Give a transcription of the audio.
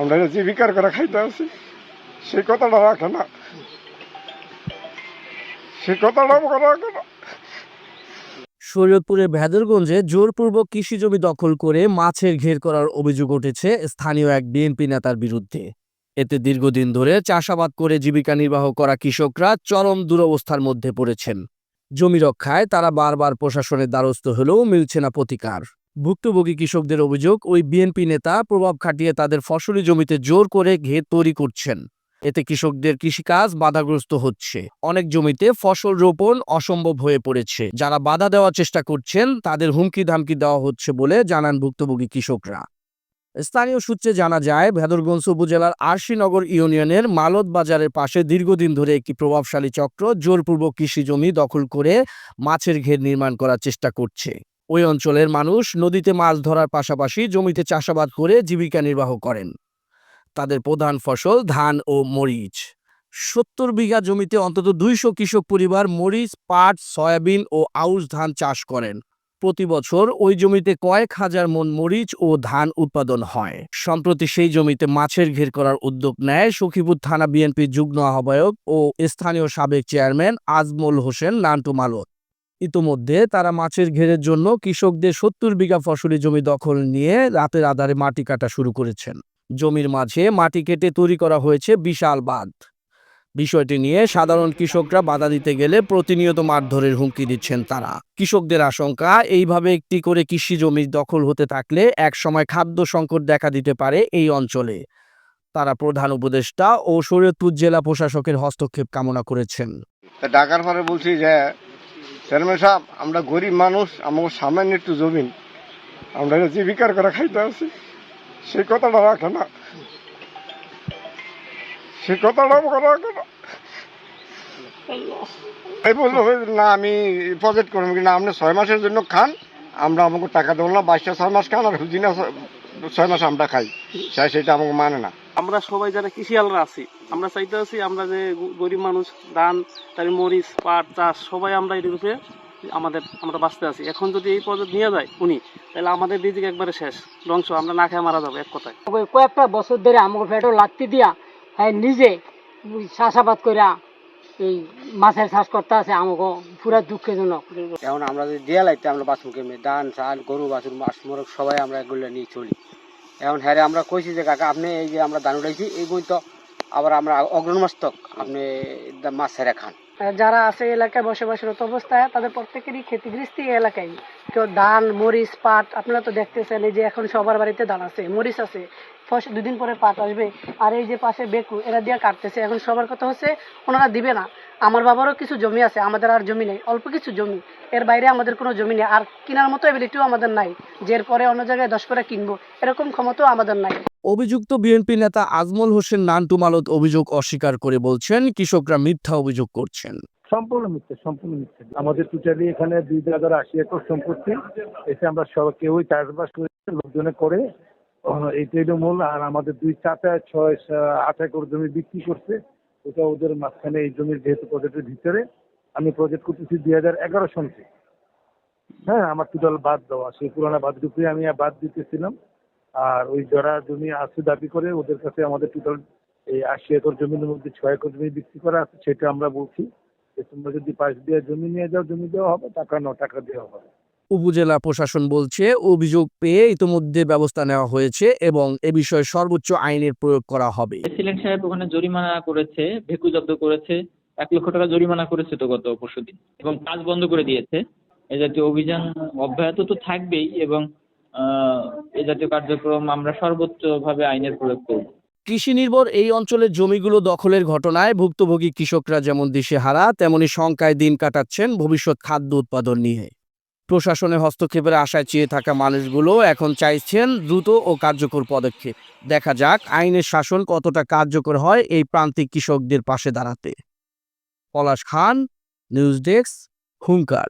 আমরা জীবিকার করে খাইতে আছি সেই কথাটা রাখে না। সেই কথাটা রাখে না। শরীয়তপুরের ভেদরগঞ্জে জোরপূর্বক কৃষি জমি দখল করে মাছের ঘের করার অভিযোগ উঠেছে স্থানীয় এক বিএনপি নেতার বিরুদ্ধে। এতে দীর্ঘদিন ধরে চাষাবাদ করে জীবিকা নির্বাহ করা কৃষকরা চরম দুরবস্থার মধ্যে পড়েছেন। জমি রক্ষায় তারা বারবার প্রশাসনের দ্বারস্থ হলেও মিলছে না প্রতিকার। ভুক্তভোগী কৃষকদের অভিযোগ, ওই বিএনপি নেতা প্রভাব খাটিয়ে তাদের ফসলি জমিতে জোর করে ঘে তৈরি করছেন। এতে কৃষকদের কৃষিকাজ বাধাগ্রস্ত হচ্ছে। অনেক জমিতে ফসল রোপণ অসম্ভব হয়ে পড়েছে। যারা বাধা দেওয়ার চেষ্টা করছেন, তাদের হুমকি ধামকি দেওয়া হচ্ছে বলে জানান ভুক্তভোগী কৃষকরা। স্থানীয় সূত্রে জানা যায়, ভেদরগঞ্জ উপজেলার আরশিনগর ইউনিয়নের মালত বাজারের পাশে দীর্ঘদিন ধরে একটি প্রভাবশালী চক্র জোরপূর্বক কৃষি জমি দখল করে মাছের ঘের নির্মাণ করার চেষ্টা করছে। ওই অঞ্চলের মানুষ নদীতে মাছ ধরার পাশাপাশি জমিতে চাষাবাদ করে জীবিকা নির্বাহ করেন। তাদের প্রধান ফসল ধান ও মরিচ। সত্তর বিঘা জমিতে অন্তত দুইশো কৃষক পরিবার মরিচ, পাট, সয়াবিন ও আউশ ধান চাষ করেন। প্রতি বছর ওই জমিতে কয়েক হাজার মন মরিচ ও ধান উৎপাদন হয়। সম্প্রতি সেই জমিতে মাছের ঘের করার উদ্যোগ নেয় সখীপুর থানা বিএনপির যুগ্ম আহ্বায়ক ও স্থানীয় সাবেক চেয়ারম্যান আজমল হোসেন নান্টু মালত। ইতোমধ্যে তারা মাছের ঘেরের জন্য কৃষকদের সত্তর বিঘা ফসলি জমি দখল নিয়ে রাতের আধারে মাটি কাটা শুরু করেছেন। জমির মাঝে মাটি কেটে তৈরি করা হয়েছে বিশাল বাঁধ। বিষয়টি নিয়ে সাধারণ কৃষকরা বাধা দিতে গেলে প্রতিনিয়ত মারধরের হুমকি দিচ্ছেন তারা। কৃষকদের আশঙ্কা, এইভাবে একটি করে কৃষি জমি দখল হতে থাকলে একসময় খাদ্য সংকট দেখা দিতে পারে এই অঞ্চলে। তারা প্রধান উপদেষ্টা ও শরীয়তপুর জেলা প্রশাসকের হস্তক্ষেপ কামনা করেছেন। ডাকার পরে বলছি যে চেয়ারম্যান সাহেব, আমরা গরিব মানুষ আমাকে সামান্য একটু জমিন আমরা জীবিকার করে খাইতে আছি সেই কথাটা রাখে না। সেই কথাটা রাখে না। এই বলল, না, আমি প্রজেক্ট করব। কিনা আপনি ছয় মাসের জন্য খান, আমরা আমাকে টাকা দেবো না, বাইশটা ছয় মাস খান, আর হুদিনা ছয় মাস আমরা খাই। সেটা আমাকে মানে না। আমরা সবাই যারা কৃষিয়ালরা আছি আমরা চাইতে আছি আমরা যে গরিব মানুষ ধান তারপরে মরিচ পাট চাষ সবাই আমরা এর রূপে আমাদের আমরা বাঁচতে আছি। এখন যদি এই পর্যায়ে নিয়ে যায় উনি তাহলে আমাদের রিজিক একবারে শেষ। ধ্বংস আমরা না খেয়ে মারা যাব এক কথায়। কয়েকটা বছর ধরে আমার পেটও লাগতে দিয়া হ্যাঁ নিজে চাষাবাদ করে এই মাছের চাষ করতে আছে আমাকে পুরা দুঃখজনক। এখন আমরা যদি দিয়া লাইতে আমরা বাসন কেমনি ধান চাল গরু বাছুর মাছ মোরগ সবাই আমরা এগুলো নিয়ে চলি। এখন হ্যাঁ আমরা কইছি যে কাকা, আপনি এই যে আমরা ধান উঠাইছি এই বই তো আবার আমরা অগ্রণমস্তক, আপনি মাছ ছেড়ে খান। যারা আছে এলাকায় বসে বসবাসরত অবস্থায়, তাদের প্রত্যেকেরই ক্ষতিগ্রস্ত এলাকায়। কেউ ধান, মরিচ, পাট, আপনারা তো দেখতেছেন, এই যে এখন সবার বাড়িতে ধান আছে, মরিচ আছে। দুদিন পরে পাট আসবে। আর এই যে পাশে বেকু, এরা দিয়ে কাটতেছে। এখন সবার কথা হচ্ছে, ওনারা দিবে না। আমার বাবারও কিছু জমি আছে আমাদের আর জমি নেই অল্প কিছু জমি। এর বাইরে আমাদের কোনো জমি নেই আর কেনার মতো এবিলিটিও আমাদের নাই যে এর পরে অন্য জায়গায় দশ করে কিনবো এরকম ক্ষমতাও আমাদের নাই। অভিযুক্ত বিএনপি নেতা আজমল হোসেন নান্টু মালত অভিযোগ অস্বীকার করে বলছেন কৃষকরা মিথ্যা অভিযোগ করছেন। সম্পূর্ণ মিথ্যে সম্পূর্ণ মিথ্যে। আমাদের টোটালি এখানে দুই হাজার আশি একর সম্পত্তি এসে আমরা সব কেউই চাষবাস করে লোকজনে করে আহ, এইটাই মূল। আর আমাদের দুই চাচা ছয় আট একর জমি বিক্রি করছে। ওটা ওদের মাঝখানে এই জমির যেহেতু প্রজেক্টের ভিতরে, আমি প্রজেক্ট করতেছি দুই হাজার এগারো সন হ্যাঁ আমার টোটাল বাদ দেওয়া, সেই পুরানো বাদটুকুই আমি বাদ দিতেছিলাম। আর ওই যারা জমি আছে দাবি করে ওদের কাছে আমাদের টোটাল এই আশি একর জমির মধ্যে ছয় একর জমি বিক্রি করা আছে, সেটা আমরা বলছি তোমরা যদি পাশ দিয়ে জমি নিয়ে যাও, জমি দেওয়া হবে, টাকা ন টাকা দেওয়া হবে। উপজেলা প্রশাসন বলছে অভিযোগ পেয়ে ইতোমধ্যে ব্যবস্থা নেওয়া হয়েছে এবং এ বিষয়ে সর্বোচ্চ আইনের প্রয়োগ করা হবে। প্রেসিডেন্ট সাহেব ওখানে জরিমানা করেছে ভেকু জব্দ করেছে এক লক্ষ টাকা জরিমানা করেছে তো গত পরশুদিন এবং কাজ বন্ধ করে দিয়েছে। এ জাতীয় অভিযান অব্যাহত তো থাকবেই এবং এ জাতীয় কার্যক্রম আমরা সর্বোচ্চভাবে আইনের প্রয়োগ করব। কৃষি নির্ভর এই অঞ্চলের জমিগুলো দখলের ঘটনায় ভুক্তভোগী কৃষকরা যেমন দিশেহারা তেমনি শঙ্কায় দিন কাটাচ্ছেন ভবিষ্যৎ খাদ্য উৎপাদন নিয়ে। প্রশাসনের হস্তক্ষেপের আশায় চেয়ে থাকা মানুষগুলো এখন চাইছেন দ্রুত ও কার্যকর পদক্ষেপ। দেখা যাক আইনের শাসন কতটা কার্যকর হয় এই প্রান্তিক কৃষকদের পাশে দাঁড়াতে। পলাশ খান, নিউজ ডেস্ক, হুঙ্কার।